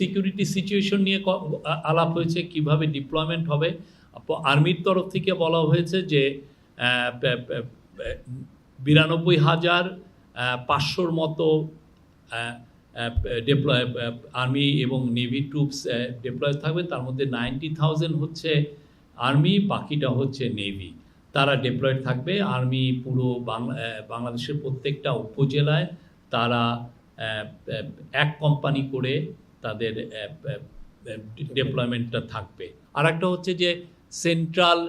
Security situation নিয়ে আলাপ হয়েছে, কীভাবে ডিপ্লয়মেন্ট হবে। আর্মির তরফ থেকে বলা হয়েছে যে বিরানব্বই হাজার পাঁচশোর মতো ডেপ্লয় আর্মি এবং নেভি ট্রুপস ডেপ্লয় থাকবে। তার মধ্যে নাইনটি থাউজেন্ড হচ্ছে আর্মি বাকিটা হচ্ছে নেভি তারা ডেপ্লয়েড থাকবে। আর্মি পুরো বাংলা বাংলাদেশের প্রত্যেকটা উপজেলায় তারা এক কোম্পানি করে তাদের ডেপ্লয়মেন্টটা থাকবে। আর একটা হচ্ছে যে সেন্ট্রাল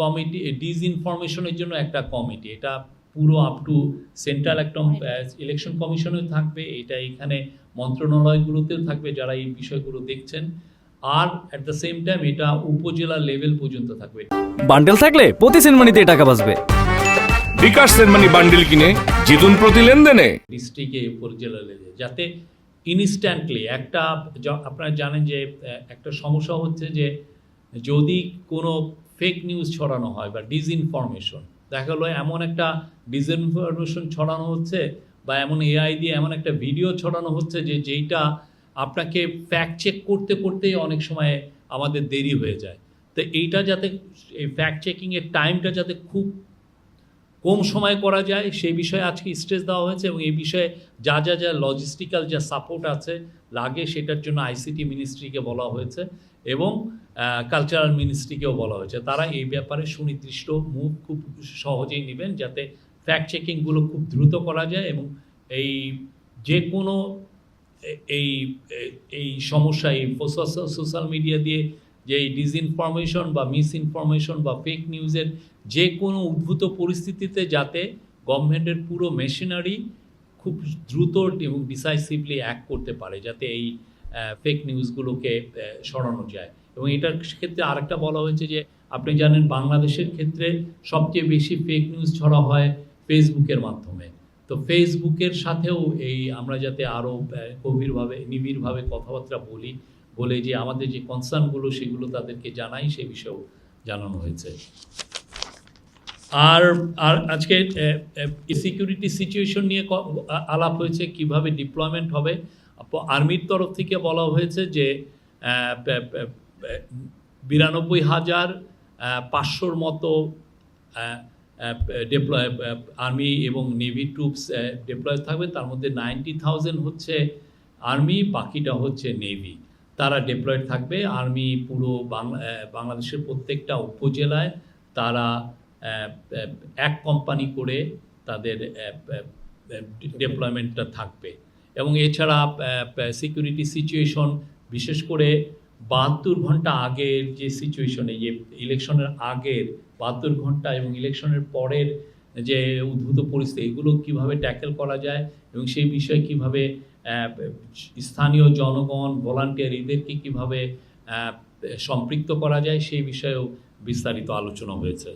কমিটি ডিসইনফরমেশনের জন্য একটা কমিটি এটা পুরো আপ টু সেন্ট্রাল একটা ইলেকশন কমিশনেও থাকবে এটা এখানে মন্ত্রণালয়গুলোতেও থাকবে যারা এই বিষয়গুলো দেখছেন আর অ্যাট দ্য সেম টাইম এটা উপজেলা লেভেল পর্যন্ত থাকবে। বান্ডেল থাকলে প্রতি সেনমানিতে টাকা বাঁচবে। বিকাশ সেনমানি বান্ডিল কিনে জিতুন প্রতি লেনদেনে। ডিস্ট্রিক্টে উপজেলা লেভেলে যাতে ইনস্ট্যান্টলি একটা আপনারা জানেন যে একটা সমস্যা হচ্ছে যে, যদি কোনো ফেক নিউজ ছড়ানো হয় বা ডিসইনফরমেশন দেখা গেলো এমন একটা ডিসইনফরমেশন ছড়ানো হচ্ছে বা এমন এআই দিয়ে এমন একটা ভিডিও ছড়ানো হচ্ছে যে, যেইটা আপনাকে ফ্যাক্ট চেক করতে করতেই অনেক সময় আমাদের দেরি হয়ে যায়। তো এইটা যাতে, এই ফ্যাক্ট চেকিংয়ের টাইমটা যাতে খুব কম সময় করা যায়, সেই বিষয়ে আজকে স্ট্রেস দেওয়া হয়েছে এবং এই বিষয়ে যা যা যা লজিস্টিক্যাল যা সাপোর্ট আছে লাগে, সেটার জন্য আইসিটি মিনিস্ট্রিকে বলা হয়েছে এবং কালচারাল মিনিস্ট্রিকেও বলা হয়েছে। তারা এই ব্যাপারে সুনির্দিষ্ট মুভ খুব সহজেই নেবেন যাতে ফ্যাক্ট চেকিংগুলো খুব দ্রুত করা যায় এবং এই যে কোনো এই এই সমস্যা, এই সোশ্যাল মিডিয়া দিয়ে যে এই ডিসইনফরমেশন বা মিস ইনফরমেশন বা ফেক নিউজের যে কোনো উদ্ভূত পরিস্থিতিতে যাতে গভর্নমেন্টের পুরো মেশিনারি খুব দ্রুত এবং ডিসাইসিভলি অ্যাক্ট করতে পারে, যাতে এই ফেক নিউজগুলোকে সরানো যায়। এবং এটার ক্ষেত্রে আরেকটা বলা হয়েছে যে, আপনি জানেন বাংলাদেশের ক্ষেত্রে সবচেয়ে বেশি ফেক নিউজ ছড়া হয় ফেসবুকের মাধ্যমে। তো ফেসবুকের সাথেও এই আমরা যাতে আরও গভীরভাবে, নিবিড়ভাবে কথাবার্তা বলি বলে যে আমাদের যে কনসার্নগুলো সেগুলো তাদেরকে জানাই, সে বিষয়েও জানানো হয়েছে। আর আর আজকে সিকিউরিটি সিচুয়েশন নিয়ে আলাপ হয়েছে, কীভাবে ডিপ্লয়মেন্ট হবে। আর্মির তরফ থেকে বলা হয়েছে যে বিরানব্বই হাজার পাঁচশোর মতো ডেপ্লয় আর্মি এবং নেভি ট্রুপস ডেপ্লয় থাকবে। তার মধ্যে নাইনটি থাউজেন্ড হচ্ছে আর্মি বাকিটা হচ্ছে নেভি তারা ডেপ্লয়েড থাকবে। আর্মি পুরো বাংলা বাংলাদেশের প্রত্যেকটা উপজেলায় তারা এক কোম্পানি করে তাদের ডেপ্লয়মেন্টটা থাকবে। এবং এছাড়া সিকিউরিটি সিচুয়েশন বিশেষ করে বাহাত্তর ঘণ্টা আগের যে সিচুয়েশনে যে ইলেকশনের আগের বাহাত্তর ঘণ্টা এবং ইলেকশনের পরের যে উদ্ভূত পরিস্থিতি, এগুলো কীভাবে ট্যাকেল করা যায় এবং সেই বিষয়ে কীভাবে স্থানীয় জনগণ ভলান্টিয়ার এদেরকে কীভাবে সম্পৃক্ত করা যায়, সেই বিষয়েও বিস্তারিত আলোচনা হয়েছে।